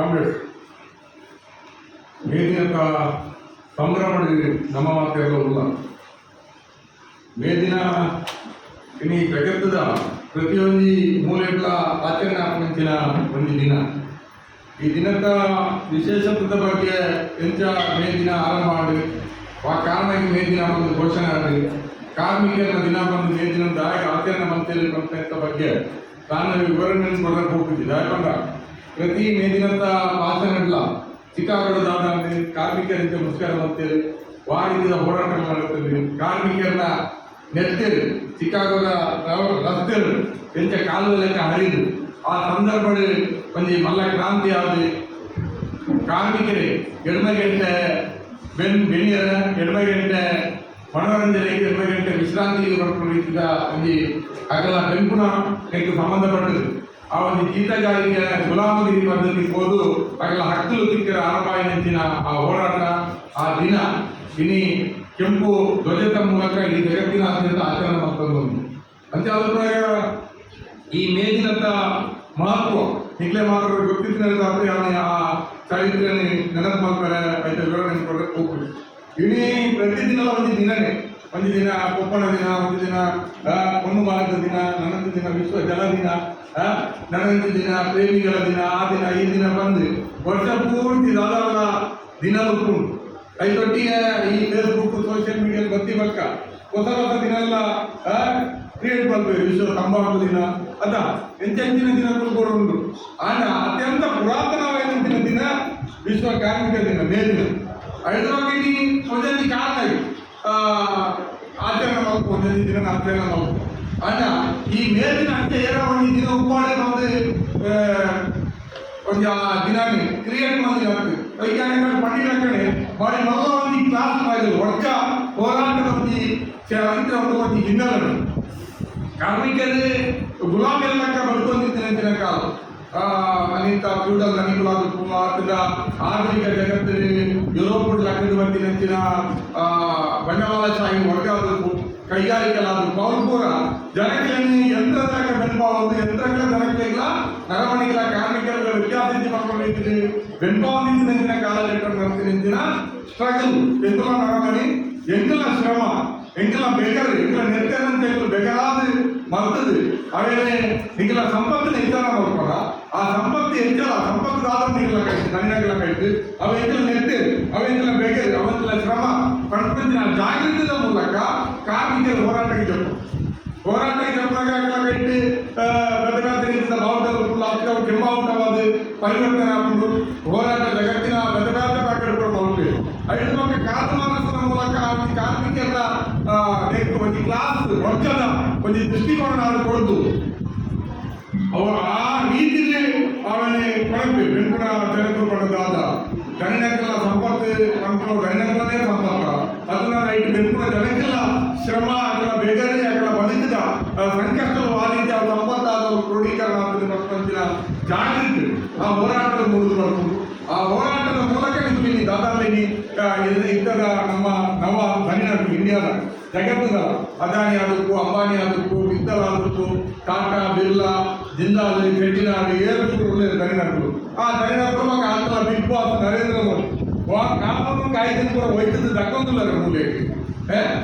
Comrades May యొక్క సంభ్రమణి ನಮ್ಮ ಮಾತೆಲ್ಲ ಮೇ ದಿನ ಈ ಜಗತ್ತದ ಪ್ರತಿಯೊಂದು ಮೂಲೆಗಳ ಆಚರಣೆ ಒಂದು ದಿನ. ಈ ದಿನದ ವಿಶೇಷತ್ವದ ಬಗ್ಗೆ ಎಂತ ಮೇ ದಿನ ಆರಂಭ ಮಾಡಿ ಆ ಕಾರಣಕ್ಕೆ ಮೇ ದಿನ ಒಂದು ಘೋಷಣೆ ಆಗಲಿ ಕಾರ್ಮಿಕರ ದಿನ ಬಂದು ಮೇ ದಿನ ಆಚರಣೆ ಮಾಡ್ತೇನೆ ಬಗ್ಗೆ ನಾನು ವಿವರಣೆ ಕೊಡಕ್ಕೆ ಹೋಗ್ತಿದ್ದೆ ಯಾಕಂದ್ರೆ ಪ್ರತಿ ಮೇ ದಿನದ ಆಚರಣೆಗಳ ಚಿಕಾಗೋದ ದಾದಾಂತೆ ಕಾರ್ಮಿಕರಿಂದ ಮುಸ್ಕಾರ ಅಂತೇಳಿ ವಾಣಿಜ್ಯದ ಹೋರಾಟ ಮಾಡುತ್ತದೆ ಕಾರ್ಮಿಕರನ್ನ ನೆತ್ತೇರು ಚಿಕಾಗೋದ ರಸ್ತೆರು ಎಂಚ ಕಾಲುವ ಲೆಕ್ಕ ಹರಿದು ಆ ಸಂದರ್ಭದಲ್ಲಿ ಒಂದು ಮಲ್ಲ ಕ್ರಾಂತಿ ಆದ ಕಾರ್ಮಿಕರೇ ಎಡಮಗಂಟೆ ಬೆನ್ ಬೆಣಿಯರ ಎಡಮಗಂಟೆ ಮನೋರಂಜನೆಗೆ ಎಡಮಗಂಟೆ ವಿಶ್ರಾಂತಿಗೆ ಬರ್ಕೊಂಡಿದ್ದ ಒಂದು ಅಗಲ ಬೆಂಪುನ ಇದಕ್ಕೆ ಸಂಬಂಧಪಟ್ಟದು ಆ ಒಂದು ಗೀತಗಾರಿಕೆ ಗುಲಾಮಗಿರಿ ಹೋದು ಅಗಲ ಹಕ್ಕಲು ತಿಕ್ಕರ ಆರಬಾಯಿ ನಿಂತಿನ ಆ ಹೋರಾಟ, ಆ ದಿನ ಇನಿ ಕೆಂಪು ಧ್ವಜದ ಮೂಲಕ ಈ ಜಗತ್ತಿನಾದ್ಯಂತ ಆಚರಣೆ ಮಾಡ್ಕೊಂಡು ಅಂತ ಅಭಿಪ್ರಾಯ ಈ ಮೇಜಿನಂತ ಮಹತ್ವ ಈಗಲೇ ಮಾತ್ರ ಅವನೇ ಆ ಚಾರಿತ್ರ್ಯ ನೆನಪು ಮಾಡ್ತಾರೆ ಆಯ್ತು ವಿವರಣೆ ಕೊಡಕ್ಕೆ ಹೋಗ್ಬಿಡಿ ಇಡೀ ಪ್ರತಿದಿನ ಒಂದು ದಿನನೇ ಒಂದು ದಿನ, ಕೊಪ್ಪಳ ದಿನ, ಒಂದು ದಿನ ಮಣ್ಣು ಮಾರದ ದಿನ ನನ್ನೊಂದು ದಿನ, ವಿಶ್ವ ಜಲ ದಿನ ನನ್ನೊಂದು ದಿನ, ಪ್ರೇಮಿಗಳ ದಿನ, ಆ ದಿನ, ಈ ದಿನ ಬಂದು ವರ್ಷ ಪೂರ್ತಿ ದಾದಾವರ ದಿನ ಉಂಟು. ಐದೊಟ್ಟಿಗೆ ಈ ಫೇಸ್ಬುಕ್ ಸೋಷಿಯಲ್ ಮೀಡಿಯಾ ಬತ್ತಿ ಪಕ್ಕ ಹೊಸ ಹೊಸ ದಿನ ಎಲ್ಲ ಕ್ರಿಯೇಟ್ ಮಾಡ್ಬೇಕು ವಿಶ್ವ ತಂಬಾಕು ದಿನ, ಅದ ಎಂಚಿನ ದಿನಗಳು ಕೂಡ ಉಂಟು. ಆಗ ಅತ್ಯಂತ ಪುರಾತನವಾದ ದಿನ ವಿಶ್ವ ಕಾರ್ಮಿಕ ದಿನ, ಮೇ ದಿನ. ಐದರಾಗಿ ಒಂದೊಂದು ಕಾರಣ ಆಚರಣೆ ಮಾಡಬೇಕು ಒಂದೊಂದು ದಿನ ಆಚರಣೆ ಮಾಡಬೇಕು ಅಣ್ಣ ಈ ಮೇಲಿನ ಅಂತೆ ಏನೋ ಒಂದು ದಿನ ಉಪ್ಪಾಡೆ ಒಂದು ಒಂದು ಕ್ರಿಯೇಟ್ ಮಾಡಿ ಆಗ್ತದೆ ವೈಜ್ಞಾನಿಕ ಪಂಡಿತ ಕಡೆ ಬಾಡಿ ಮಗ ಕ್ಲಾಸ್ ಮಾಡಿದ್ರು ಒಡ್ಕ ಹೋರಾಟದ ಒಂದು ಅಂತ ಒಂದು ಒಂದು ಹಿನ್ನೆಲೆ ಕಾರ್ಮಿಕರು ಗುಲಾಬಿ ಎಲ್ಲ ಬರ್ಕೊಂಡಿದ್ದೇನೆ ಕಾಲ ಆ, ಅನೇಕ ಫ್ಯೂಡಲ್ ನನಿಗಳಾದಕ್ಕೂ ಆತದ ಆಧುನಿಕ ಜಗತ್ತಿನ ಯುರೋಪ್ ಲಕ್ಕದ ಬಂದಿನ ಅಂಚಿನ ಆ, ಬಂಡವಾಳಶಾಹಿ ವರ್ಗಾದಕ್ಕೂ ಕೈಗಾರಿಕೆಲಾದಕ್ಕೂ ಅವ್ರು ಕೂಡ ಜನಗಳನ್ನು ಯಂತ್ರದ ಬೆನ್ಪಾವುದು ಯಂತ್ರಗಳ ಜನಗಳಿಲ್ಲ ನರಮಣಿಗಳ ಕಾರ್ಮಿಕರ ವ್ಯತ್ಯಾಸ ಮಾಡ್ಕೊಂಡಿದ್ದೀವಿ ಬೆನ್ಪಾವಿನ ಕಾಲಘಟ್ಟ ನಡೆಸಿನ ಸ್ಟ್ರಗಲ್ ಎಂತಲ ನರಮಣಿ ಎಂಕಲ ಶ್ರಮ ಎಂಕಲ ಬೆಗರ್ ಎಂಕಲ ನೆತ್ತನಂತ ಎಂಕಲ ಬೆಗರಾದ ಮರ್ತದು ಅವೇನೆ ನಿಂಕಲ ಸಂಪತ್ತಿನ ಹೆಚ್ಚಳ ಮಾಡ್ಕೊಳ ಆ ಸಂಪತ್ತು ಹೆಚ್ಚಳ ಸಂಪತ್ತು ಆದ್ರೆ ನಿಂಕಲ ಕೈತು ನನ್ನಗಳ ಕೈತು ಅವ ಎಂಕಲ ನೆತ್ತೆ ಅವ ಎಂಕಲ ಬೆಗರ್ ಅವಂಕಲ ಶ್ರಮ ಪಡ್ಕೊಂಡಿನ ಜಾಗೃತಿದ ಮೂಲಕ ಕಾರ್ಮಿಕರ ಹೋರಾಟಕ್ಕೆ ಜಪ್ಪು ಹೋರಾಟಕ್ಕೆ ಜಪ್ಪಾಗ ಕೈಟ್ಟು ಬೆದಗಾತಿನಿಂದ ಭಾವದ ಅಕ್ಕ ಕೆಂಬಾವುಟವಾದ ಪರಿವರ್ತನೆ ಆಗುವುದು ಹೋರಾಟ ಜಗತ್ತಿನ ಬೆದಗಾತ ಪ್ಯಾಕೆಟ್ ಮಾಡ್ತೀವಿ ಐದು ಕಾದು ಕಾಲಮಾನಸದ ಮೂಲಕ ಕಾರ್ಮಿಕರ ಆ, ಒಂದು ಕ್ಲಾಸ್ ವರ್ಗದ ಒಂದು ದೃಷ್ಟಿಕೋನ ನಾವು ಕೊಡ್ದು ಅವ ಆ ರೀತಿಯಲ್ಲಿ వాళ్ళని పంపి వెనుకన తెలుగు పడ్డ కాదా గన్నెక్కల సంపత్ పంపలో గన్నెక్కలనే సంపత్ అతను శ్రమ అక్కడ బేదరి అక్కడ బలించదా సంకష్టం వాదించి ఆ సంపత్ క్రోడీకరణ పక్కన జాగ్రత్త ఆ హోరాటం ముందు ఆ హోరాటం మూలక ದಾದಾದಲ್ಲಿ ಇದ್ದದ ನಮ್ಮ ನವ ಧನಿನರು ಇಂಡಿಯಾದ ಜಗತ್ತದ ಅದಾನಿ ಆದಕ್ಕೂ ಅಂಬಾನಿ ಆದಕ್ಕೂ ಮಿತ್ತಲ್ ಆದಕ್ಕೂ ಟಾಟಾ, ಬಿರ್ಲಾ, ಜಿಂದಾಲ್ ಫೆಟಿನಾರ್ ಏರ್ಪುರ್ ಒಳ್ಳೆಯ ಧನಿನರು ಆ ಧನಿನರು ಮಗ ಅಂತಲ್ಲ ಬಿಗ್ ಬಾಸ್ ನರೇಂದ್ರ ಮೋದಿ. ವಾ, ಕಾನೂನು ಕಾಯ್ದೆ ಕೂಡ ಒಯ್ತದ್ದು ದಕ್ಕೊಂದಿಲ್ಲ ಮೂಲೆಗೆ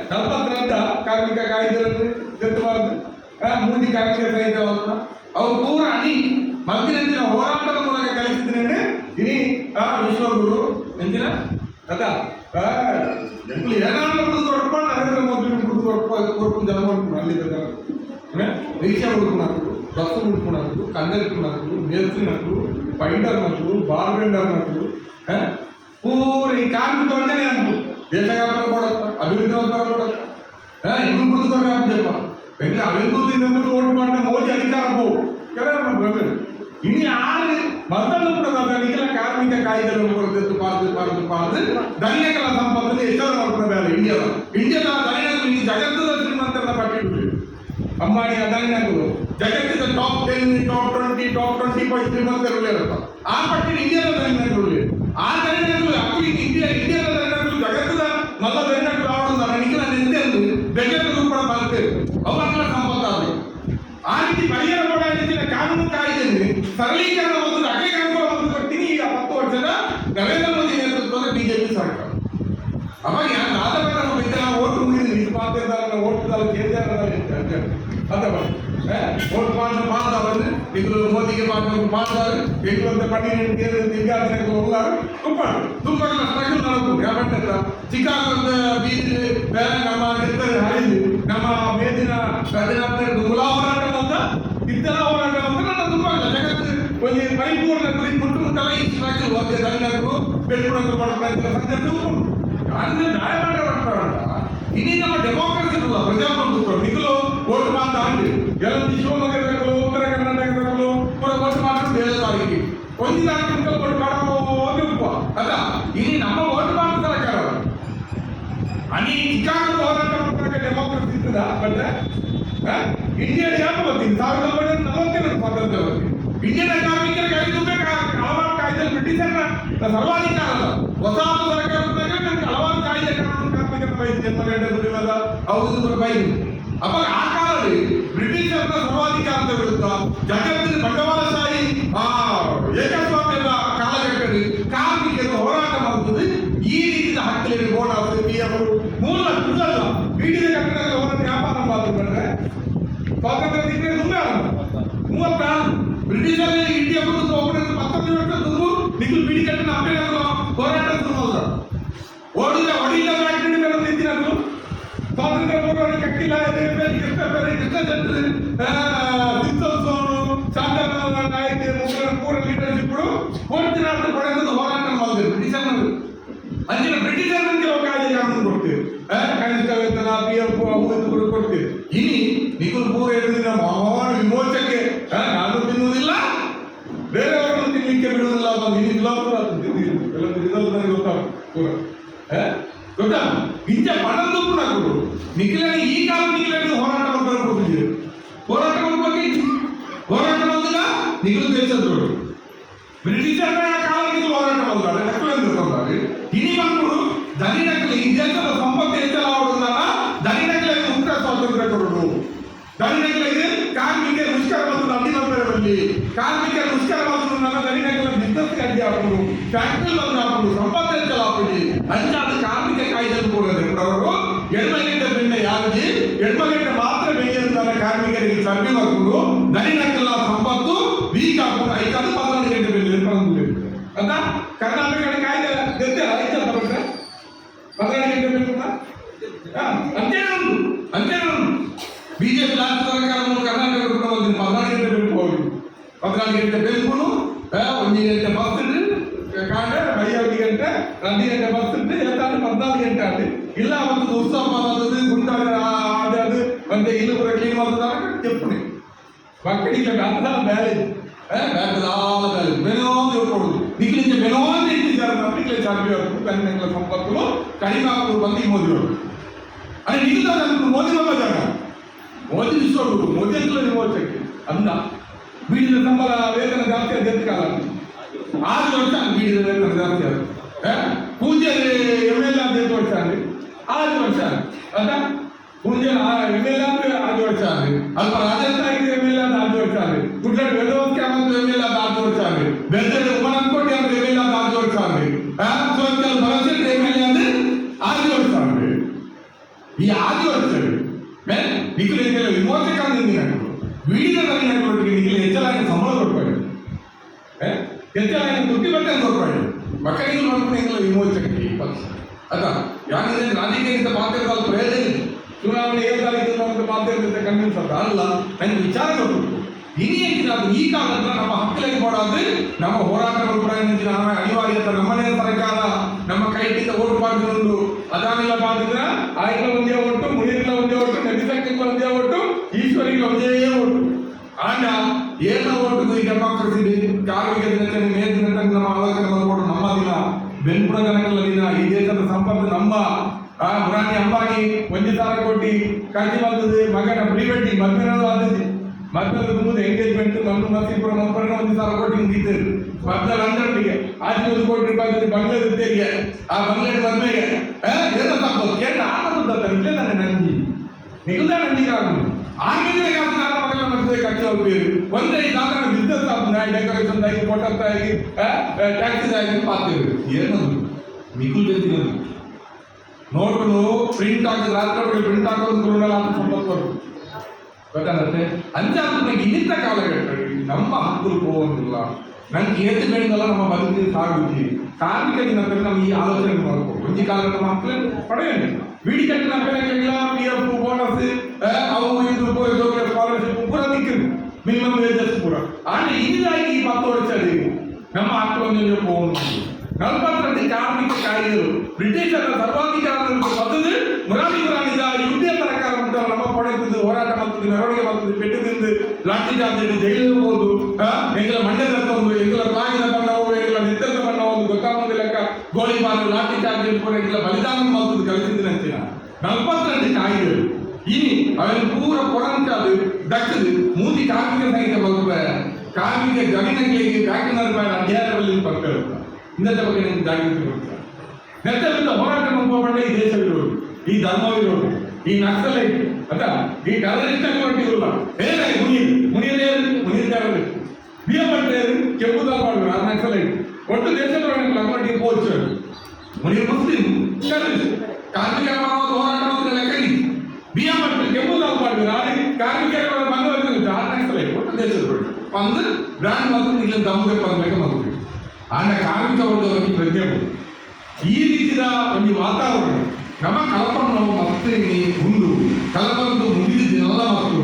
ನಲವತ್ತರಂತ ಕಾರ್ಮಿಕ ಕಾಯ್ದೆಗಳನ್ನು ತೆತ್ತಬಾರದು ಮೂರ್ತಿ ಕಾರ್ಮಿಕ ಕಾಯ್ದೆ ಅವ್ರು ಪೂರ ಅಣಿ ಮಧ್ಯಂತಿನ ಹೋರಾಟದ ಮೂಲಕ ಕಲಿಸಿದ್ರೆ ಆ ವಿಶ್ವಗುರು ಎಂದಿನ ಅದ ಎಂಕುಲು ಏನಾದ್ರು ಬಿಡುದು ಹೊರಪ ನರೇಂದ್ರ ಮೋದಿ ಬಿಡುದು ಹೊರಪ ಕೊರ್ಪು ಜನ ಮಾಡ್ಕೊಂಡು ಅಲ್ಲಿ ರಿಕ್ಷಾ ಹುಡುಕುನಾಕು ಬಸ್ ಹುಡುಕುನಾಕು ಕಂಡಕ್ಟರ್ನಾಕು ಮೇಸ್ತ್ರಿನಾಕು ಪೈಂಡರ್ನಾಕು ಬಾರ್ಬೆಂಡರ್ನಾಕು ಪೂರ ಈ ಕಾರ್ಮಿಕ ಒಂದೇ ಅನ್ಕು ದೇಶ ವ್ಯಾಪಾರ ಕೊಡತ್ತ ಅಭಿವೃದ್ಧಿ ವ್ಯಾಪಾರ ಕೊಡತ್ತ ಇನ್ನು ಬಿಡುದು ಆಗ್ಬೇಕಪ್ಪ ಬೆಂಗ್ರೆ ಅಭಿವೃದ್ಧಿ ಓಟ್ ಮಾಡಿದ ಮೋದಿ ಅಧಿಕಾರ ಪೋ ಕೆಲವರು ಇನ್ನು ಯಾರು ಮೊದಲು ಕೂಡ ನಿಖಿಲ ಕಾರ್ಮಿಕ ಕಾಯ್ದೆಗಳನ್ನು ಕೊಡದಿತ್ತು ಪಾರ್ದು ಪಾರ್ದು ಪಾರ್ದು ಧನ್ಯಗಳ ಸಂಪತ್ತನ್ನು ಹೆಚ್ಚಳ ಮಾಡ್ಕೊಂಡು ಬೇಡ ಇಂಡಿಯಾದ ಇಂಡಿಯಾದ ಧನ್ಯಗಳು ಈ ಜಗತ್ತದ ಶ್ರೀಮಂತರ ಪಟ್ಟಿಟ್ಟು ಅಂಬಾನಿ ಅದಾನಿಗಳು ಜಗತ್ತಿನ top ten top twenty top twenty five ಶ್ರೀಮಂತರು ಇರುತ್ತೆ ಆ ಪಟ್ಟಿನ ಇಂಡಿಯಾದ ಧನ್ಯಗಳು ಆ ಧನ್ಯಗಳು ಅದು ಇಂಡಿಯಾ ಇಂಡಿಯಾದ ಧನ್ಯಗಳು ಜಗತ್ತದ ಮಲ್ಲ ಧನ್ಯಗಳು ಆಡೋದು ನನಗೆ ನಿಂತೆ ಅಂದು ಬೆಗದ ರೂಪದ ಬರ್ತೇವೆ ಅವಾಗಲ ಸಂಪತ್ತಾದ್ರೆ ಆ ರೀತಿ ಪರಿಹಾರ ಕೊಡಲಿಕ್ಕೆ ಕಾನೂನು ಕಾಯ್ದೆ ಅಥವಾ ಓಟ್ ಮಾಡಿ ಮಾಡ್ದವರು ನಿಗಳು ಮೋದಿಗೆ ಮಾಡ್ಬೇಕು ಮಾಡ್ದವರು ಎನ್ನುವಂತ ಪಂಡಿತ ವಿದ್ಯಾರ್ಥಿಗಳು ಉಳ್ಳಾರು ತುಪ್ಪಾಡು ತುಪ್ಪಾಡು ಸ್ಟ್ರಗಲ್ ಮಾಡಬೇಕು ಯಾಕಂತ ಚಿಕಾಗೋದ ಬೀದಿ ಬೇರೆ ನಮ್ಮ ಹೆಸರು ಹರಿದು ನಮ್ಮ ಮೇದಿನ ಹದಿನಾಲ್ಕನೇ ಕುಲ ಹೋರಾಟ ಅಂತ ಅಂತ ನನ್ನ ತುಂಬ ಪರಿಪೂರ್ಣ ಗುರಿ ಮುಟ್ಟು ಮುಟ್ಟಲ ಮಾಡ್ತಾ ಸಂದರ್ಭ ಅಂದ್ರೆ ನ್ಯಾಯ ಮಾಡ್ತಾರಂತ ಇಡೀ ನಮ್ಮ ಡೆಮೋಕ್ರಸಿ ಇರಲ್ಲ ಪ್ರಜಾಪ್ರಭುತ್ವ ನಿಗಲು ಓಟ್ ಮಾತ ಅಂಡಿ ಎಲ್ಲ ಶಿವಮೊಗ್ಗದಲ್ಲೂ ಉತ್ತರ ಕರ್ನಾಟಕದಲ್ಲೂ ಕೂಡ ಓಟ್ ಮಾಡ್ಕೊಂಡು ಏಳು ತಾರೀಕಿಗೆ. ಒಂದು ತಾರೀಕು ಓಟ್ ಮಾಡೋ ಉಪ ಅದ ಇಡೀ ನಮ್ಮ ಓಟ್ ಮಾಡ್ತಾ ಸರ್ಕಾರ आणि ಚಿಕಾಗೋ ಹೋರಾಟ ಡೆಮೋಕ್ರಸಿ ಇರ್ತದ? ಬಟ್ ಇಂಡಿಯಾ ಯಾಕೆ ಬರ್ತೀನಿ. ಸಾವಿರದ ಒಂಬೈನೂರ ನಲವತ್ತೆರಡು ಸ್ವಾತಂತ್ರ್ಯ ಬರ್ತೀನಿ. ಇಂಡಿಯನ್ ಕಾರ್ಮಿಕರಿಗೆ ಐದು ಹಲವಾರು ಕಾಯ್ದೆ ಬ್ರಿಟಿಷರ್ನ ಸರ್ವಾಧಿಕಾರ ಅಲ್ಲ. ಹೊಸ ಸರ್ಕಾರ ಕಾರ್ಮಿಕರ ಬೈದು ಜನ್ಮ ದುಡಿಮದ ಹೌದು ಬೈದು ಅವಾಗ ಆ ಕಾಲದಲ್ಲಿ ಬ್ರಿಟಿಷರ್ನ ಸರ್ವಾಧಿಕಾರದ ವಿರುದ್ಧ ಜಗತ್ತಿನ ಅಂಚಿನ ಬ್ರಿಟಿಷರ್ ನಮಗೆ ಕಾಯ್ದೆ ಕಾನೂನು ಕೊಡ್ತೀವಿ ಆ, ಕನಿಷ್ಠ ವೇತನ ಪಿ ಎಫ್ ಅವು ಇದು ಕೂಡ ಕೊಡ್ತೀವಿ ಸ್ವಾತಂತ್ರ್ಯ ಕೊಡೋದು ದನಿನಕಲೆಗೆ ಕಾರ್ಮಿಕ ಮುಷ್ಕರವನ್ನು ಅಡ್ಡಿನಂಬರದಲ್ಲಿ ಕಾರ್ಮಿಕರ ಮುಷ್ಕರವನ್ನು ನನ್ನ ದನಿನಕಲ ಬಿಸ್ನೆಸ್ ಅಡ್ಡಿ ಹಾಕುದು ಫ್ಯಾಕ್ಟರಿ ಬಂದು ಹಾಕುದು ಸಂಪತ್ತು ಹೆಚ್ಚಳ ಹಾಕುದು ಅಂಚಾದ ಕಾರ್ಮಿಕ ಕಾಯ್ದೆ ಕೂಡದೆ ಅವರು ಎಣ್ಮಗಂಟೆ ಬೆಣ್ಣೆ ಯಾರಿಗೆ ಎಣ್ಮಗಂಟೆ ಮಾತ್ರ ಬೆಳೆಯುತ್ತಾನೆ ಕಾರ್ಮಿಕರಿಗೆ ಸರ್ವೆ ಹಾಕುದು ದನಿನಕಲ ರಂಧಿ ಗಂಟೆ ಬರ್ತಿದ್ರೆ ಹೇಳ್ತಾನೆ ಪದ್ನಾಲ್ಕು ಗಂಟೆ ಆಗಲಿ ಇಲ್ಲ ಒಂದು ಉತ್ಸವ ಅನ್ನೋದು ಗುಂಡಾಗ ಆಡಾದು ಮತ್ತೆ ಇಲ್ಲಿ ಕೂಡ ಕ್ಲೀನ್ ಮಾಡ್ತಾರೆ ತಿಳ್ಕೊಳ್ಳಿ ಮಕ್ಕಳಿಗೆ ಬೇಡ ಬ್ಯಾಲೇಜ್ ಬೇಕದಾದ ಬ್ಯಾಲೇಜ್ ಬೆನೋದು ಹೇಳ್ಕೊಳ್ಳೋದು ನಿಖಿಲಿಂಚ ಬೆನೋದು ಇಟ್ಟಿದ್ದಾರೆ ಮಕ್ಕಳಿಗೆ ಚಾಪಿ ಅವರು ಕಣ್ಣಿನ ಸಂಪತ್ತು ಕಡಿಮೆ ಹಾಕೋದು ಬಂದು ಮೋದಿ ಅವರು ಅದೇ ನಿಲ್ದಾರ ಮೋದಿ ಬಾಬಾ ಜಾಗ ಮೋದಿ ಇಸ್ಕೊಂಡು ಮೋದಿ ಅಂತಲೇ ನಿರ್ವಹಿಸಕ್ಕೆ ಅಂದ ಬೀಳಿದ ಸಂಬಳ ವೇತನ ಜಾಸ್ತಿ ಆದ ಕಾಲ ಆರು ವರ್ಷ ಬೀಳಿದ ವೇತನ ಜಾಸ್ತಿ ಆಗುತ್ತೆ ಆ? ಪೂಜೆ ಎಮ್ ಎಲ್ ಅಂತ ಎಂಟು ವರ್ಷ ಅಂದ್ರಿ ಆರು ವರ್ಷ ಅದ ಪೂಜೆ ಎಮ್ ಎಲ್ ಅಂದ್ರೆ ಆರು ವರ್ಷ ಅಂದ್ರಿ ಅಲ್ಪ ರಾಜಸ್ಥಾನ ಎಮ್ ಎಲ್ ಅಂತ ಆರು ವರ್ಷ ಅಂದ್ರಿ ಕುಟ್ಲಡ್ ವೇದವಂತಿ ಅಂತ ಎಮ್ ಎಲ್ ಅಂತ ಆರು ವರ್ಷ ಅಂದ್ರಿ ಬೆದ್ದಡೆ ಉಮನಂಕೋಟಿ ಅಂತ ಎಮ್ ಎಲ್ ಅಂತ ಆರು ವರ್ಷ ಅಂದ್ರಿ ಸೋಚಲ್ ಭರಸೆಟ್ ಎಮ್ ಎಲ್ ಅಂದ್ರೆ ಆರು ವರ್ಷ ಅಂದ್ರಿ ಈ ಆದಿವಾಸಿಗಳು ನಿಖಿಲ್ ಹೆಚ್ಚಲ ವಿಮೋಚಕ ವೀಡಿಯೋದಲ್ಲಿ ನೆಟ್ವರ್ಕ್ಗೆ ನಿಖಿಲ್ ಹೆಚ್ಚಲಾಗಿ ಸಂಬಳ ಕೊಡ್ಬೇಡಿ ಹೆಚ್ಚಲಾಗಿ ವಿಮೋಚಕಕ್ಕೆ ಪಕ್ಷ ಅದ ಯಾಕಂದ್ರೆ ರಾಜಕೀಯದಿಂದ ಮಾತಾಡೋದು ಪ್ರಯೋಜನ ಇಲ್ಲ. ಚುನಾವಣೆ ಏನಾಗಿತ್ತು ಅಂತ ಮಾತಾಡಿದ್ರೆ ಕನ್ವಿನ್ಸ್ ಅಂತ ಅಲ್ಲ, ನನಗೆ ವಿಚಾರ ಇನಿ ಅದು ಈ ಕಾಲದ ನಮ್ಮ ಹಕ್ಕಲೇ ಮಾಡಾದ್ರೆ ನಮ್ಮ ಹೋರಾಟಗಳು ಹೆಚ್ಚಿನ ಅನಿವಾರ್ಯತೆ ನಮ್ಮನೇ ಸರ್ಕಾರ, ನಮ್ಮ ಕೈಟಿಂದ ಓಟ್ ಮಾಡಿದ್ರು ಅದಾನಿಲ್ಲ ಮಾಡಿದ್ರ ಆಯ್ಕೆ ಒಂದೇ ಒಟ್ಟು ಮುನಿರ್ಲ ಒಂದೇ ಒಟ್ಟು ನಬಿಸಕ್ಕಿಗೆ ಒಂದೇ ಒಟ್ಟು ಈಶ್ವರಿಗೆ ಒಂದೇ ಒಟ್ಟು ಆಗ ಏನೋ ಒಟ್ಟು ಈ ಡೆಮಾಕ್ರಸಿ ಕಾರ್ಮಿಕ ದಿನಾಚರಣೆ ಬೆನ್ಪುರ ಜನಕಲ್ಲ ದಿನ ಈ ದೇಶದ ಸಂಪತ್ತು ನಮ್ಮ ಆ ಮುರಾನಿ ಅಂಬಾನಿ ಒಂದು ಸಾವಿರ ಕೋಟಿ ಖರ್ಚು ಬಂದದ್ದು ಮಗನ ಪ್ರೀ ವೆಡ್ಡಿಂಗ್ ಮದುವೆ ಆದದ್ದು ಮಕ್ಕಳು ಮುಂದೆ ಎಂಗೇಜ್ಮೆಂಟ್ ಮಣ್ಣು ಮಸೀಪುರ ಮಂಪರನ ಒಂದು ಸಾವಿರ ಕೋಟಿ ಮುಗಿದ್ದರು ಮಕ್ಕಳ ಲಂಡನ್ಗೆ ಆಚೆ ಒಂದು ಕೋಟಿ ರೂಪಾಯಿ ಬಂಗ್ಲೆ ತೆರಿಗೆ ಆ ಬಂಗ್ಲೆ ಮದ್ಮೆಗೆ ಏನೋ ತಪ್ಪು ಕೇಳ ಆನಂದ ಇಲ್ಲೇ ನನ್ನ ನಂಜಿ ನಿಗುದ ನಂಜಿಗೆ ಆಗುದು ನನ್ನ ಮಗಳ ಮದುವೆ ಕಟ್ಟಿ ಹೋಗ್ಬೇಕು ಒಂದೇ ಇದಾದ ಬಿಸ್ನೆಸ್ ಆಗ್ತದೆ ಡೆಕೋರೇಷನ್ ಆಗಿ ಫೋಟೋ ಆಗಿ ಟ್ಯಾಕ್ಸಿ ಆಗಿ ಪಾತ್ರೆ ಏನದು? ಮಿಗುಲ್ ಜೊತೆಗೆ ನೋಟ್ಗಳು ಪ್ರಿಂಟ್ ಹಾಕಿದ್ರೆ ರಾತ್ರಿ ಪ್ರಿಂಟ್ ಹಾಕೋದು ಕೊಡಲ್ಲ ಅಂತ ಸಂಪತ್ತು ಗೊತ್ತಾಗತ್ತೆ? ಅಂಚಾದ ಇನ್ನಿತ ಕಾಲಘಟ್ಟದಲ್ಲಿ ನಮ್ಮ ಹಕ್ಕು ಹೋಗೋದಿಲ್ಲ ನಂಗೆ ಏತು ಬೆಳೆದಲ್ಲ ನಮ್ಮ ಬದುಕಿನ ಸಾಗುತ್ತಿ ಕಾರ್ಮಿಕ ದಿನದಲ್ಲಿ ನಮ್ಮ ಈ ಆಲೋಚನೆ ಮಾಡ್ಕೋ ಒಂದು ಕಾಲ ನಮ್ಮ ಮಕ್ಕಳು ಪಡೆಯಲಿ ಬೀಡಿ ಕಟ್ಟಿನ ಪಿ ಎಫ್ ಬೋನಸ್ ಅವು ಇದು ಉಪಯೋಗ ಸ್ಕಾಲರ್ಶಿಪ್ ಪೂರ ದಿಕ್ಕಿರು ಮಿನಿಮಮ್ ವೇಜಸ್ ಪೂರ ಆದ್ರೆ ಇದಾಗಿ ಈ ಪತ್ತು ವರ್ಷ ನೀವು ನಮ್ಮ ಹಕ್ಕುಗಳನ್ನು ಹೋಗುವುದು ನಲವತ್ತರಲ್ಲಿ ಕಾರ್ಮಿಕ ಕಾಯ್ದೆಗಳು ಬ್ರಿಟಿಷರ ಸರ್ವಾಧಿಕಾರದಲ್ಲಿ ಬದಲು ಮುರಾರಿ ಮುರಾಣಿದ ಯುದ್ಧ ಸರ್ಕಾರ ಉಂಟು ನಮ್ಮ ಪಡೆದು ಹೋರಾಟ ಮಾಡ್ತದೆ ಮೆರವಣಿಗೆ ಮಾಡ್ತದೆ ಪೆಟ್ಟು ತಿಂದು ಲಾಠಿ ಚಾರ್ಜ್ ಜೈಲಿಗೆ ಹೋಗುದು ಎಂಗಳ ಮಂಡ್ಯದ ಒಂದು ಎಂಗಳ ಬಾಗಿನ ಬಣ್ಣವು ಎಂಗಳ ನೆತ್ತದ ಬಣ್ಣವು ಗೊತ್ತಾಗುವುದು ಲೆಕ್ಕ ಗೋಳಿಬಾರು ಲಾಠಿ ಚಾರ್ಜ್ ಕೂಡ ಎಂಗಳ ಬಲಿದಾನ ಮಾಡ್ತದೆ ಕಲಿಸಿದ್ದಂಚಿನ ನಲವತ್ತರಲ್ಲಿ ಕಾಯ್ದೆಗಳು ಇನಿ ಅವನು ಪೂರ ಕೊರಂತ ಅದು ದಕ್ಕದು ಮೂತಿ ಕಾರ್ಮಿಕ ಸಹಿತ ಬರುವೆ ಕಾರ್ಮಿಕ ಜಮೀನುಗಳಿಗೆ ಬ್ಯಾಂಕಿನ ಅಧ್ಯಾಯದಲ್ಲಿ ಬರ್ತಾರೆ ಇನ್ನದ ಬಗ್ಗೆ ನಿಮ್ಗೆ ಜಾಗೃತಿ ಕೊಡ್ತಾರೆ ನೆತ್ತವಿಂದ ಹೋರಾಟ ಮಾಡ್ಕೊಂಡೆ ಈ ದೇಶ ವಿರೋಧಿ ಈ ಧರ್ಮ ವಿರೋಧಿ ಈ ನಕ್ಸಲೈಟ್ ಅದ ಈ ಟೆರರಿಸ್ಟ್ ಕೊಟ್ಟಿರಲ್ಲ ಹೇಗೆ ಮುನೀರ್ ಮುನೀರ್ ಯಾರು ಮುನೀರ್ ಯಾರು ಬಿಎಂಎಲ್ ಕೆಂಪು ದಾಲ್ಪಾಡು ಆ ನಕ್ಸಲೈಟ್ ಒಟ್ಟು ದೇಶದೊಳಗೆ Karnataka poacher Munir Muslim terrorist ಕಾರ್ಮಿಕ ಪರವಾದ ಹೋರಾಟ ಮಾಡಿದ ಲೆಕ್ಕ బియ్యం ఎప్పుడు తగ్గుపాటు రాని కార్మికులు మంది వరకు ఆడలేకపోతే దేశపడు పందు బ్రాండ్ మాత్రం ఇలా దమ్ముగా పందులేక మొదలు ఆయన కార్మిక వర్గవరికి ప్రత్యేక ఈ ರೀತಿಯ ಒಂದು ವಾತಾವರಣ ನಮ್ಮ ಕಲಪನ್ನು ನಾವು ಮತ್ತೆ ಮುಂದು ಕಲಪಂದು ಮುಂದಿನ ದಿನಲ್ಲ ಮಕ್ಕಳು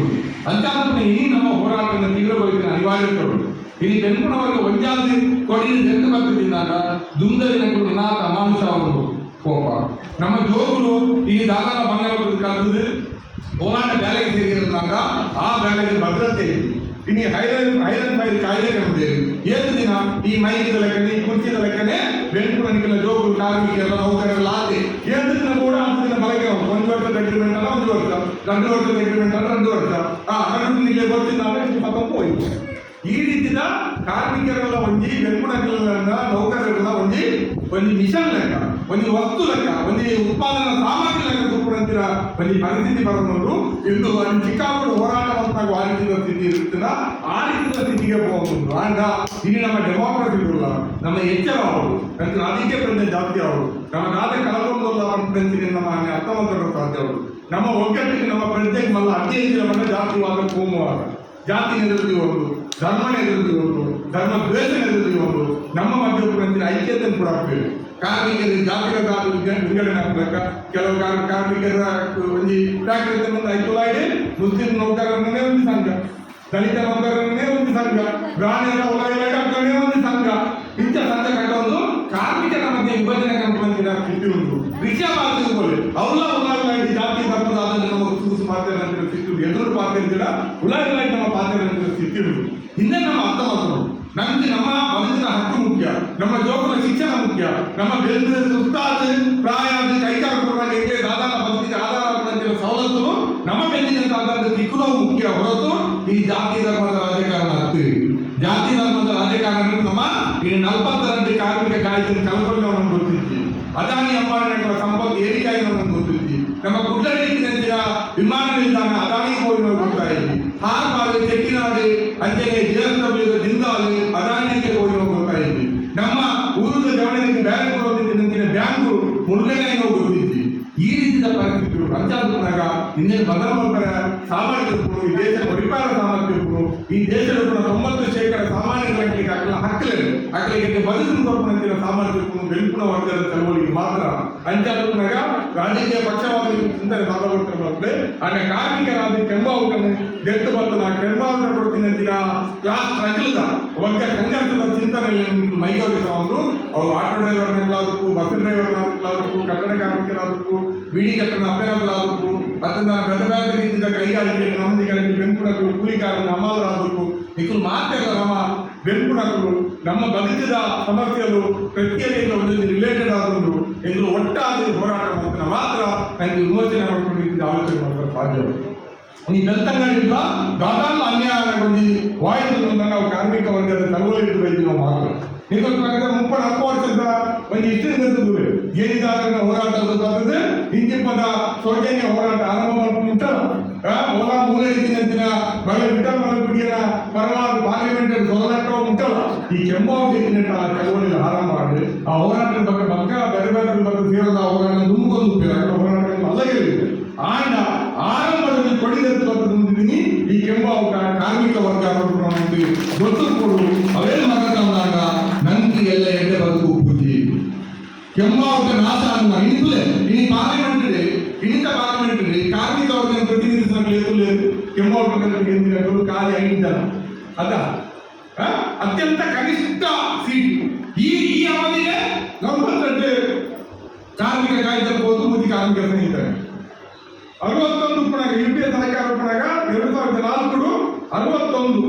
ಅಂತಾದ್ಮೇಲೆ ಇನ್ನೂ ನಮ್ಮ ಹೋರಾಟವನ್ನು ತೀವ್ರಗೊಳಿಸಿದ ಅನಿವಾರ್ಯಗಳು ಇಲ್ಲಿ ಬೆಂಗಳೂರವರೆಗೆ ಒಂದಾದ ಕೊಡಿನ ಜನ ಬರ್ತಿದ್ದಾಗ ದುಂದರಿನ ಕೂಡ ಅಮಾನುಷ ಅವರು போவான் நம்ம யோகுரு இது தாராள பங்களாவுக்கு கலந்து போராட்ட வேலை செய்கிறதுனாக்கா ఆ వేళకి భద్రత తెలియదు ఇన్ని హైరన్ హైరన్ పైరు కాయలేకం తెలియదు ఏది దిన ఈ మైకి లెక్కనే కుర్చీ లెక్కనే వెంట్రుల నికల జోకులు కార్మికుల నౌకరు లాది ఎందుకు కూడా అంతదిన బలగం కొంచెం వరకు దగ్గర పెట్టాలా కొంచెం వరకు రెండు వరకు దగ్గర పెట్టాలా రెండు వరకు ఆ అక్కడ నీకే గొర్తిందా పక్కన పోయి ಈ ರೀತಿಯ ಕಾರ್ಮಿಕರೆಲ್ಲ ಒಂಜಿ ಬೆಂಬಲಗಳನ್ನ ನೌಕರರೆಲ್ಲ ಒಂಜಿ ಒಂದು ಮಿಷನ್ ಲೆಕ್ಕ ಒಂದು ವಸ್ತು ಲೆಕ್ಕ ಒಂದು ಉತ್ಪಾದನಾ ಸಾಮಗ್ರಿ ಲೆಕ್ಕ ತೂಪುರಂತಿರ ಒಂದು ಪರಿಸ್ಥಿತಿ ಬರೋದು ಇಂದು ಅಲ್ಲಿ ಚಿಕ್ಕಾಪುರ ಹೋರಾಟ ಅಂತ ಆ ರೀತಿಯ ಸ್ಥಿತಿ ಇರುತ್ತಿಲ್ಲ. ಆ ರೀತಿಯ ಸ್ಥಿತಿಗೆ ಹೋಗಬಹುದು ಆಗ ಇಲ್ಲಿ ನಮ್ಮ ಡೆಮೋಕ್ರಸಿ ಇಲ್ಲ ನಮ್ಮ ಎಚ್ಚರ ಅವರು ಅಂತ ಅದಕ್ಕೆ ಬಂದ ಜಾತಿ ಅವರು ನಮ್ಮ ನಾದ ಕಳಕೊಂಡಲ್ಲ ಪ್ರಜ್ಞೆ ನಮ್ಮ ಅರ್ಥ ಮಾತಾಡೋ ಸಾಧ್ಯ ಅವರು ನಮ್ಮ ಒಗ್ಗಟ್ಟಿಗೆ ನಮ್ಮ ಪ್ರಜ್ಞೆಗೆ ಮಲ್ಲ ಅತಿ ಹೆಚ್ಚಿನ ಮನೆ ಜಾತಿವಾದ ಕೋಮುವಾದ. ಜಾತಿ ನೆರದಿ ಒಂದು ಧರ್ಮ ಒಂದು ಧರ್ಮ ದ್ವೇಷ ನೆರದಿ ನಮ್ಮ ಮಧ್ಯ ಕೂಡ ಐಕ್ಯತೆಯನ್ನು ಕೂಡ ಆಗ್ಬೇಕು ಕಾರ್ಮಿಕರು ಜಾತಿಗಳ ಕಾಲ ವಿಂಗಡಣೆ ಆಗ್ಬೇಕ? ಕೆಲವು ಕಾರ್- ಕಾರ್ಮಿಕರ ಒಂದು ಫ್ಯಾಕ್ಟರಿ ಮುಂದೆ ಐತುಲಾಡಿ ಮುಸ್ಲಿಂ ನೌಕರರನ್ನೇ ಒಂದು ಸಂಘ. ದಲಿತ ನೌಕರರನ್ನೇ ಒಂದು ಸಂಘ. ಗ್ರಾಮೀಣ ಒಳಗಡೆ ಒಂದು ಸಂಘ. ಇಂಥ ಸಂಘ ಕಟ್ಟೊಂದು ಕಾರ್ಮಿಕರ ಮಧ್ಯೆ ವಿಭಜನೆ ಕಂಡುಬಂದಿನ ಸ್ಥಿತಿ ಉಂಟು ರಿಕ್ಷಾ ಮಾಡ್ತಿರ್ಬೋದು ಅವಲ್ಲ ಉಲಾಗಿ ಜಾತಿ, ಧರ್ಮದ ಆದಲ್ಲಿ ನಮ್ಮ ಪಾತ್ರ ಸ್ಥಿತಿ ಉಂಟು ಎಲ್ಲರೂ ನಮ್ಮ ಪಾತ್ರ ಸ್ಥಿತಿ ಉಂಟು ಹಿಂದೆ ನಮ್ಮ ಅರ್ಥ ಮಾತ್ರ ನಮ್ಗೆ ನಮ್ಮ ಮನಸ್ಸಿನ ಹಕ್ಕು ಮುಖ್ಯ. ನಮ್ಮ ಜೋಗುಲ ಶಿಕ್ಷಣ ಮುಖ್ಯ. ನಮ್ಮ ಬೆಳೆದ ಸುತ್ತಾದ ಪ್ರಾಯ ಕೈಗಾರಿಕೆ ಸಾಧಾರಣ ಪದ್ಧತಿ ಆಧಾರ ಸವಲತ್ತು ನಮ್ಮ ಬೆನ್ನಿನ ಸಾಧಾರಣ ದಿಕ್ಕುಲವು ಮುಖ್ಯ. ಹೊರತು ಈ ಜಾತಿ, ಧರ್ಮದ ರಾಜಕಾರಣ ಆಗ್ತೀವಿ ಜಾತಿ ರಾಜಕಾರಣ ನಮ್ಮ ಈ ನಲವತ್ತರಂತೆ ಕಾರ್ಮಿಕ ಕಾಯ್ದೆ ಕಲ್ಪನೆ ನಮ್ಗೆ ಗೊತ್ತಿದ್ವಿ ಅದಾನಿ ಅಂಬಾನಿಗಳ ಸಂಪತ್ತು ಏರಿಕೆ ನಮ್ಗೆ ಗೊತ್ತಿದ್ವಿ ನಮ್ಮ ಗುಡ್ಡಳ್ಳಿನ ವಿಮಾನ ನಿಲ್ದಾಣ ಅದಾನಿ ಹೋಗಿ ನಾವು ಗೊತ್ತಾ ಇದ್ವಿ ಹಾರ್ಬಾರ್ಗ್ ಚೆಟ್ಟಿನಾಡು ಅಂಚನೆ ಜಿಎಸ್ಡಬ್ಲ್ಯೂ ಜಿಂದಾಲ್ ಅದಾನಿಗೆ ಹೋಗಿ ನಾವು ಗೊತ್ತಾ ಇದ್ವಿ ನಮ್ಮ ಊರದ ಜವಳಿಗೆ ಬ್ಯಾಂಕ್ ಕೊಡೋದಿದ್ದ ಬ್ಯಾಂಕು ಮುಳುಗಡೆ ನಾವು ಗೊತ್ತಿದ್ವಿ ಈ ರೀತಿಯ ಪರಿಸ್ಥಿತಿಗಳು ಪಂಚಾಯತ್ನಾಗ ಇನ್ನೇನು ಬದಲಾವಣೆ ಸಾಮರ್ಥ್ಯ ಹಾಕಲಿಕ್ಕೆ ಬದುಕು ಕೊಡ್ಕೊಂಡ ಸಾಮರ್ಥ್ಯ ಇರ್ಬೋದು, ಬೆಂಪುಣ ವರ್ಗದ ಚಳವಳಿಗೆ ಮಾತ್ರ ಅಂಚಾತ್ನಾಗ ರಾಜಕೀಯ ಪಕ್ಷವಾದ ಚಿಂತನೆ ಸಾಧಗೊಳ್ತಿರ್ಬೇಕು ಆಗ ಕಾರ್ಮಿಕರಾದ ಕೆಂಬಾವುಗಳನ್ನು ಗೆದ್ದು ಬರ್ತದ ನಾ ಕೆಂಬಾವುಟ ಕೊಡ್ತೀನಿ ಅಂತೀರ? ಕ್ಲಾಸ್ ಪ್ರಜಲದ ಒಗ್ಗ ಸಂಘರ್ಷದ ಚಿಂತನೆಯಲ್ಲಿ ಮೈಗೂಡಿಸಬಹುದು ಅವರು ಅವರು ಆಟೋ ಡ್ರೈವರ್ಗಳಾದಕ್ಕೂ ಬಸ್ ಡ್ರೈವರ್ಗಳಾದಕ್ಕೂ ಕಟ್ಟಡ ಕಾರ್ಮಿಕರಾದಕ್ಕೂ ಬಿಡಿ ಕಟ್ಟಡ ಅಭ್ಯರ್ಥಿಗಳಾದಕ್ಕೂ ಅದನ್ನ ಗದಗಾದ ರೀತಿಯ ಕೈಗಾರಿಕೆ ನಮ್ಮದಿಗಳಿಗೆ ಬೆಂಕುಣಗಳು ಕೂಲಿಕಾರನ ಅಮಾಲರಾದಕ್ಕೂ ಇದು ಮಾತ್ರ ನಮ್ಮ ಬೆಂಕುಣಗಳು ನಮ್ಮ ಬದುಕಿದ ಸಮಸ್ಯೆಗಳು ಪ್ರತ್ಯೇಕ ಒಂದೊಂದು ರಿಲೇಟೆಡ್ ಆದೊಂದು ಎಂದು ಒಟ್ಟಾಗಿ ಹೋರಾಟ ಮಾಡ್ತಾನೆ ಮಾತ್ರ ನನಗೆ ವಿಮೋಚನೆ ಮಾಡಿಕೊಂಡಿದ್ದ ಆಲೋಚನೆ ಮಾಡಲು ಸಾಧ್ಯ ಈ ಬೆಳ್ತಂಗಡಿಯಿಂದ ಅನ್ಯಾಯ ಅನ್ಯಾಯಗೊಂಡು ವಾಯಿತು ನಾವು ಕಾರ್ಮಿಕ ವರ್ಗದ ತಗೊಳ್ಳಿಟ್ಟು ನಾವು ಮಾತ್ರ ನಿಮಗೆ ಮುಪ್ಪಡ ಹತ್ತು ವರ್ಷದ ಒಂದು ಇಷ್ಟೇ ದೂರ ಏನಿದಾಗ ಹೋರಾಟ ಹಿಂದಿಪ್ಪದ ಸೌಜನ್ಯ ಹೋರಾಟ ಆರಂಭ ಮಾಡ್ಕೊಂಡ್ಬಿಟ್ಟಲ್ಲ ಹೊಲ ಮೂಲ ಇದ್ದಿನ ಬಗೆ ವಿಠಲ್ ಮಲಗುಡಿಯರ ಪರವಾದ ಪಾರ್ಲಿಮೆಂಟ್ ಹೋರಾಟ ಉಂಟಲ್ಲ ಈ ಕೆಂಬಾವು ಆ ಚಳವಳಿ ಆರಂಭ ಮಾಡಿ ಆ ಹೋರಾಟದ ಬಗ್ಗೆ ಮಕ್ಕ ಬೇರೆ ಬೇರೆ ಬಗ್ಗೆ ಸೇರಿದ ಹೋರಾಟ ತುಂಬಿಕೊಂಡು ಹೋರಾಟ ಅಲ್ಲಗೇ ಆಂಡ ಆರಂಭದಲ್ಲಿ ಕೊಡಿದಂತ ಬಂದಿದ್ದೀನಿ ಕಾರ್ಮಿಕ ವರ್ಗ ನೋಡ್ಕೊಂಡು ಗೊತ್ತು ಕೊಡು ಅವೇನು ಮಗಂದಾಗ ನಂಗೆ ಎಲ್ಲ ಎಡ್ಡೆ ಬದುಕು ಬುದ್ಧಿ ಕೆಮ್ಮಾವತ ನಾಶ ಅನ್ನ ಇನಿತುಲೆ ಇನಿ ಪಾರ್ಲಿಮೆಂಟ್ ಎಂದಿನಗಳು ಖಾಲಿ ಐದಿದ್ದಲ್ಲ ಅದ? ಆ? ಅತ್ಯಂತ ಕನಿಷ್ಠ ಸೀಟ್ ಈ ಈ ಅವಧಿಗೆ ನಲವತ್ತೆಂಟು ಕಾರ್ಮಿಕ ಕಾಯ್ದೆ ಹೋದು ಮುದಿ ಕಾರ್ಮಿಕ ಸ್ನೇಹಿತರೆ ಅರವತ್ತೊಂದು ಪುಣಾಗ ಯು ಪಿ ಎ ಸರ್ಕಾರ ಪುಣಾಗ ಎರಡು ಸಾವಿರದ ನಾಲ್ಕು ಅರವತ್ತೊಂದು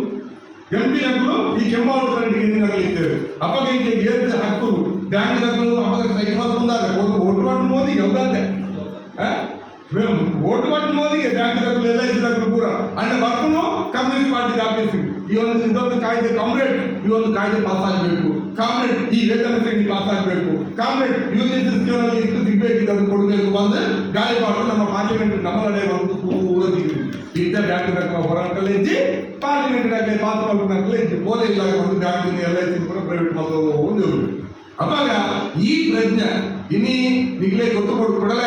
ಎಂಪಿನಗಳು ಈ ಕೆಮ್ಮಾವಟ ಎಂದಿನಗಳಿದ್ದೇವೆ ಅಪಗೈತೆ ಏರಿದ ಹಕ್ಕು ಬ್ಯಾಂಕ್ ಅಪಗ ಸೈಕಲ್ ಮುಂದಾದ ಓಟು ಓಟು ಮೋದಿ ಎವ್ದಂತೆ ಓಟು ಒಟ್ಟು ಮೋದಿಗೆ ಬ್ಯಾಂಕ್ಗಳು ಎಲ್ಲ ಇದ್ದಾಗ ಪೂರ. ಅಂದ್ರೆ ವರ್ಕನು ಕಮ್ಯುನಿಸ್ಟ್ ಪಾರ್ಟಿ ಆಫೀಸ್ ಈ ಒಂದು ಇದೊಂದು ಕಾಯ್ದೆ, ಕಾಮ್ರೇಡ್, ಈ ಒಂದು ಕಾಯ್ದೆ ಪಾಸ್ ಆಗಬೇಕು. ಕಾಮ್ರೇಡ್, ಈ ವೇತನ ಶ್ರೇಣಿ ಪಾಸ್ ಆಗಬೇಕು. ಕಾಮ್ರೇಡ್ ಯೂನಿಯನ್ ಸಿಸ್ಟಮ್ನಲ್ಲಿ ಇಷ್ಟು ಸಿಗ್ಬೇಕಿದೆ ಅದು ಕೊಡಬೇಕು ಬಂದು ಗಾಳಿ ನಮ್ಮ ಪಾರ್ಲಿಮೆಂಟ್ ನಮ್ಮ ನಡೆ ಒಂದು ಪೂರ ಇದ್ದ ಬ್ಯಾಂಕ್ ಹೋರಾಟದಲ್ಲಿ ಇದ್ದು ಪಾರ್ಲಿಮೆಂಟ್ ಪಾಸ್ ಮಾಡ್ಕೊಂಡಾಗಲೇ ಇದ್ದು. ಬೋಲೆ ಇಲ್ಲ, ಒಂದು ಬ್ಯಾಂಕ್ ಎಲ್ಲ ಕೂಡ ಪ್ರೈವೇಟ್ ಮಾಡೋದು ಒಂದು ಅವಾಗ ಈ ಪ್ರಜ್ಞೆ ಇನಿ ನಿಗ್ಲೇ ಗೊತ್ತು ಕೊಡು ಕೊಡಲೇ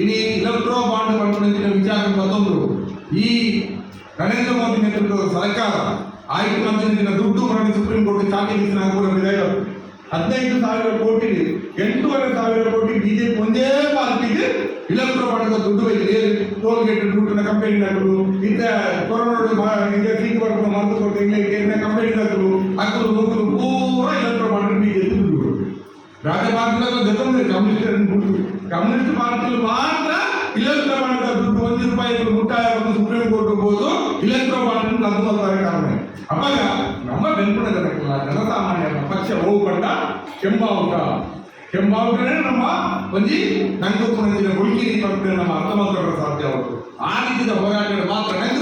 ಇನಿ ಇಲೆಕ್ಟ್ರೋ ಬಾಂಡ್ ಪಂಪಿನ ವಿಚಾರ ಮತ್ತೊಂದು. ಈ ನರೇಂದ್ರ ಮೋದಿ ನೇತೃತ್ವದ ಸರ್ಕಾರ ಆಯ್ಕೆ ದಿನ ದುಡ್ಡು ಮಾಡಿ ಸುಪ್ರೀಂ ಕೋರ್ಟ್ ಚಾಟಿ ಹದಿನೈದು ಸಾವಿರ ಕೋಟಿ, ಎಂಟೂವರೆ ಸಾವಿರ ಕೋಟಿ ಬಿಜೆಪಿ ಒಂದೇ ಪಾರ್ಟಿಗೆ ಇಲೆಕ್ಟ್ರೋ ಬಾಂಡ್ ದುಡ್ಡು ಬೇಕು ಟೋಲ್ ಗೇಟ್ ದುಡ್ಡಿನ ಕಂಪನಿ ಹಾಕಲು ಇಂಥ ಕೊರೋನಾ ಹಿಂಗೆ ಸೀಟ್ ಬರ್ಕೊಂಡು ಮರೆತು ಕೊಟ್ಟು ಹಿಂಗೆ ಕಂಪನಿ ಹಾಕಲು ಹಾಕಲು ಹೋಗಲು ಪೂರ ಇಲೆಕ್ಟ್ರೋ ಬಾಂಡ್ ಬಿಜೆಪಿ ದುಡ್ಡು. ರಾಜಭಾಗದಲ್ಲಿ ಜೊತೆ ಕಮ್ಯುನಿಸ್ಟ್ ಕಮ್ಯುನಿಸ್ಟ್ ಪಾರ್ಟಿಗಳು ಮಾತ್ರ ಇಲೆಕ್ಟ್ರೋ ಬಾಂಡ್ ದುಡ್ಡು ಒಂದು ರೂಪಾಯಿ ಮುಟ್ಟಾಯ ಬಂದು ಸುಪ್ರೀಂ ಕೋರ್ಟ್ ಹೋಗ್ಬೋದು ಇಲೆಕ್ಟ್ರೋ ಬಾಂಡ್ ರದ್ದು ಮಾಡ್ತಾರೆ ಕಾರಣ ಅವಾಗ ನಮ್ಮ ಬೆಂಬಲ ಜನಕ್ಕಿಲ್ಲ ಜನಸಾಮಾನ್ಯ ಪಕ್ಷ ಹೋಗ್ಕೊಂಡ ಕೆಂಬಾವುಟ ಕೆಂಬಾವುಟನೇ ನಮ್ಮ ಒಂಜಿ ನಂಗೆ ಕುಣಿದಿನ ಹುಡುಕಿರಿ ಪಂಪಿನ ನಮ್ಮ ಅರ್ಥ ಮಾಡ್ಕೊಳ್ಳೋ ಸಾಧ್ಯ ಅವರು ಆ ರೀತಿಯ ಹೋರಾಟಗಳು ಮಾತ್ರ ನಂಗೆ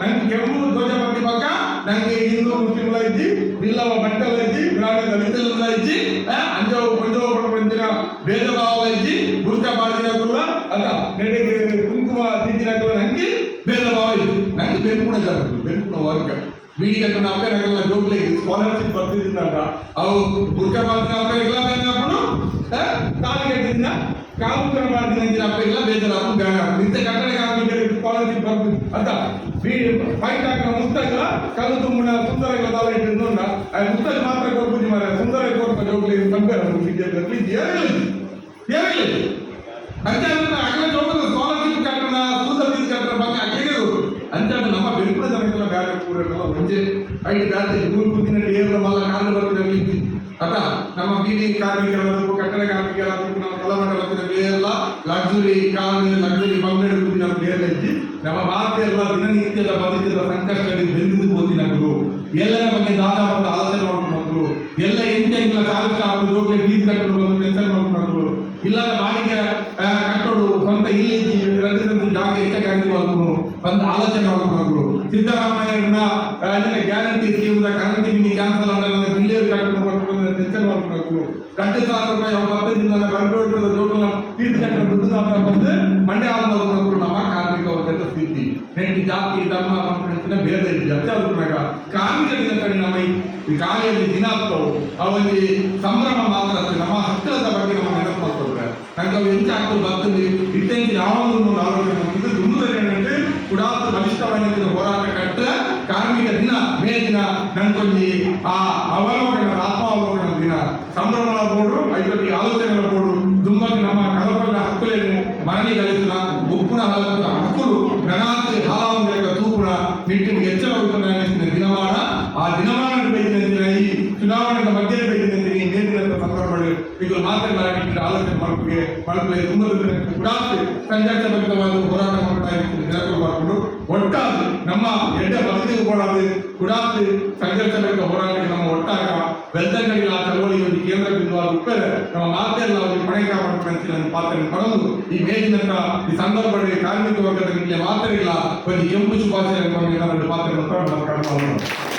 ನಂಗೆ ಕೆಂಪು ಧ್ವಜ ಬಗ್ಗೆ ಪಕ್ಕ ನಂಗೆ ಹಿಂದೂ ಮುಸ್ಲಿಂಗಳ ಇದ್ದಿ ಬಿಲ್ಲವ ಬಟ್ಟಲ ಇದ್ದಿ ಗ್ರಾಮ ದಲಿತಲ ಇದ್ದಿ ಅಂಜವ ಪಂಜವ ಪಂಚಿನ ಭೇದ ಭಾವ వీళ్ళకు నమ్మకరకల గ్రూప్లు స్కాలర్షిప్ వర్తిస్తుందంట అవు బుర్క పాత్ర అప్పగల అప్పుడు టార్గెట్ ಕಾಮುಕರ ಮಾಡಿದಂಗೆ ಅಪ್ಪೆಲ್ಲ ಬೇಜಾರ ನಿಂತ ಕಟ್ಟಡ ಕಾರ್ಮಿಕರಿಗೆ ಸ್ಕಾಲರ್ಶಿಪ್ ಬರ್ತೀವಿ ಅಂತ ಫೈಟ್ ಹಾಕಿದ ಮುಸ್ತಕ ಕಲ್ಲು ತುಂಬಿನ ಸುಂದರಗಳ ದಾಳಿ ಇಟ್ಟಿದ್ದ ಆ ಮುಸ್ತಕ ಮಾತ್ರ ಕೊಡ್ಬೋದು ಮಾರ ಸುಂದರ ಕೊಡ್ತಾರೆ ಹೋಗ್ಲಿ ಸಂಪೇರ ಬಿಜೆಪಿ ಏನಿಲ್ಲ ಹೇಳಿ ಪೂರೆಲ್ಲ ಒಂದೇ ಐದು ರಾತ್ರಿ ನೂರು ಕುದಿನ ಏರ್ಲ ಮಲ್ಲ ಕಾಲು ಬರ್ತಿರಲಿ ಅದ ನಮ್ಮ ಬೀದಿ ಕಾರ್ಮಿಕರ ಬದುಕು ಕಟ್ಟಡ ಕಾರ್ಮಿಕರ ಬದುಕು ನಮ್ಮ ತಲಮಂಡಲದ ಎಲ್ಲ ಲಕ್ಸುರಿ ಕಾರು ಲಕ್ಸುರಿ ಬಂಗಡೆ ಕುದಿ ನಮ್ಮ ಬೇರೆ ಇದ್ದು ನಮ್ಮ ಭಾರತೀಯ ದಿನನಿತ್ಯದ ಬದುಕಿದ ಸಂಕಷ್ಟಗಳಿಗೆ ಬೆಂದು ಓದಿನಗಳು ಎಲ್ಲರ ಬಗ್ಗೆ ದಾದ ಬಂದು ಆಲೋಚನೆ ಮಾಡ್ಕೊಂಡ್ರು ಎಲ್ಲ ಎಂತ ಇಲ್ಲ ಕಾಲಕ್ಕೆ ಅವರು ಹೋಗಿ ಬೀದಿ ಕಟ್ಟಲು ಬಂದು ಕೆಲಸ ಮಾಡ್ಕೊಂಡ್ರು ಇಲ್ಲ ಬಾಡಿಗೆ ಕಟ್ಟೋಡು ಸ್ವಂತ ಇಲ್ಲಿ ರಚಿಸಿದ ಜಾಗ ಹೆಚ್ಚಾಗಿ ಬಂದು ಆಲೋಚನೆ ಆಲೋಚನೆ ಮಾಡ್ಕೊಂಡು ಸಿದ್ದರಾಮಯ್ಯನ ಗ್ಯಾರಂಟಿ ಸ್ಕೀಮ್ದ ಕರೆಂಟ್ ಬಿಲ್ ಕ್ಯಾನ್ಸಲ್ ಆದಾಗ ಬಿಲ್ಲಿಯರ್ ಕಟ್ಟಲು ಮಾಡ್ಕೊಂಡು ಟೆನ್ಷನ್ ಮಾಡ್ಕೊಂಡು ಗಂಟೆ ಸಾವಿರ ರೂಪಾಯಿ ಹತ್ತೈದಿಂದ ಗಂಟೆ ಜೋಟನ ಫೀಸ್ ಕಟ್ಟಲು ದುಡ್ಡು ಅಂತ ಬಂದು ಮಂಡ್ಯ ಆಲ್ಮೂರು ನಮ್ಮ ಕಾರ್ಮಿಕ ವರ್ಗದ ಸ್ಥಿತಿ ಹೆಂಡತಿ ಜಾತಿ ಧರ್ಮ ಸಂಸ್ಕೃತಿನ ಭೇದ ಇದೆ ಅಷ್ಟೇ ಅದ್ರ ಕಾರ್ಮಿಕ ದಿನ ಕಡೆ ನಮ್ಮ ಈ- ಈ ಕಾರ್ಯದಲ್ಲಿ ದಿನ ಆಗ್ತಾವು ಅವಲ್ಲಿ ಸಂಭ್ರಮ ಮಾತ್ರ ಅಷ್ಟೇ ನಮ್ಮ ಹಕ್ಕಳದ ಬಗ್ಗೆ ನಮ್ಮ ನೆನಪು ಮಾಡ್ಕೊಳ್ತಾರೆ ನಂಗೆ ಅವು ಎಂತ ಆಗ್ತದೆ ಮೇ ದಿನ ನಂಗೊಂದು ಆ ಅವಲೋಕನ, ಆತ್ಮಾವಲೋಕನ ದಿನ. ಸಂಭ್ರಮದ ಬೋರ್ಡು ಐವತ್ತಿಗೆ ಆಲೋಚನೆಗಳ ಬೋರ್ಡು. ತುಂಬಾ ನಮ್ಮ ಕಲಪಲ್ಲ ಹಕ್ಕುಲೇನು ಮರಣಿ ಗಳಿಸಿನ ಉಪ್ಪುನ ಹಲಕ ಹಕ್ಕುಲು ಗಣಾತಿ ಹಾಲಾಂಗ ತೂಪುಣ ನಿಟ್ಟಿನ ಎಚ್ಚರ ವಹಿಸಿದ ದಿನಮಾನ ಆ ದಿನಮಾನ ಬೇಕಿನ ಈ ಚುನಾವಣೆಯ ಮಧ್ಯೆ ಬೇಕಿನ ಈ ನೇತಿನ ಸಂದರ್ಭಗಳು ಇದು ಮಾತನಾಡಿ ಆಲೋಚನೆ ಮಾಡ್ಕೊಳ್ಳಿ ಮಾಡ್ಕೊಳ್ಳಿ ತುಂಬ ಸಂಘರ್ಷಭರಿತವಾದ ಹೋರಾಟ ಮಾಡ್ತಾ ಇರ್ತೀನಿ ನೆನಪು ಮಾಡಿಕೊಂಡು ಒಟ್ಟಾಗಿ ನಮ್ಮ ಎಡ್ಡ ಬದುಕಿಗೆ ಕೊಡಾದೆ ಗುಡಾಸ್ತಿ ಸಂಘರ್ಷಭರಿತ ಹೋರಾಟಕ್ಕೆ ನಮ್ಮ ಒಟ್ಟಾಗ ಬೆಳ್ತಂಗಡಿಗಳ ಆ ಚಳವಳಿ ಒಂದು ಕೇಂದ್ರ ಬಿಂದುವಾದ ಉಪ್ಪರೆ ನಮ್ಮ ಮಾತೆಲ್ಲ ಅವರಿಗೆ ಪಣೆಕ ಮಾಡ್ಕೊಂಡು ನನ್ನ ಪಾತ್ರ ಪಡೆದು ಈ ಮೇಲಿನಂತ ಈ ಸಂದರ್ಭದಲ್ಲಿ ಕಾರ್ಮಿಕ ವರ್ಗದ ಮೇಲೆ ಮಾತ್ರ ಇಲ್ಲ ಒಂದು ಕೆಂಪು ಶುಭಾಶಯ ಪಾತ್ರ ಮಾತ್ರ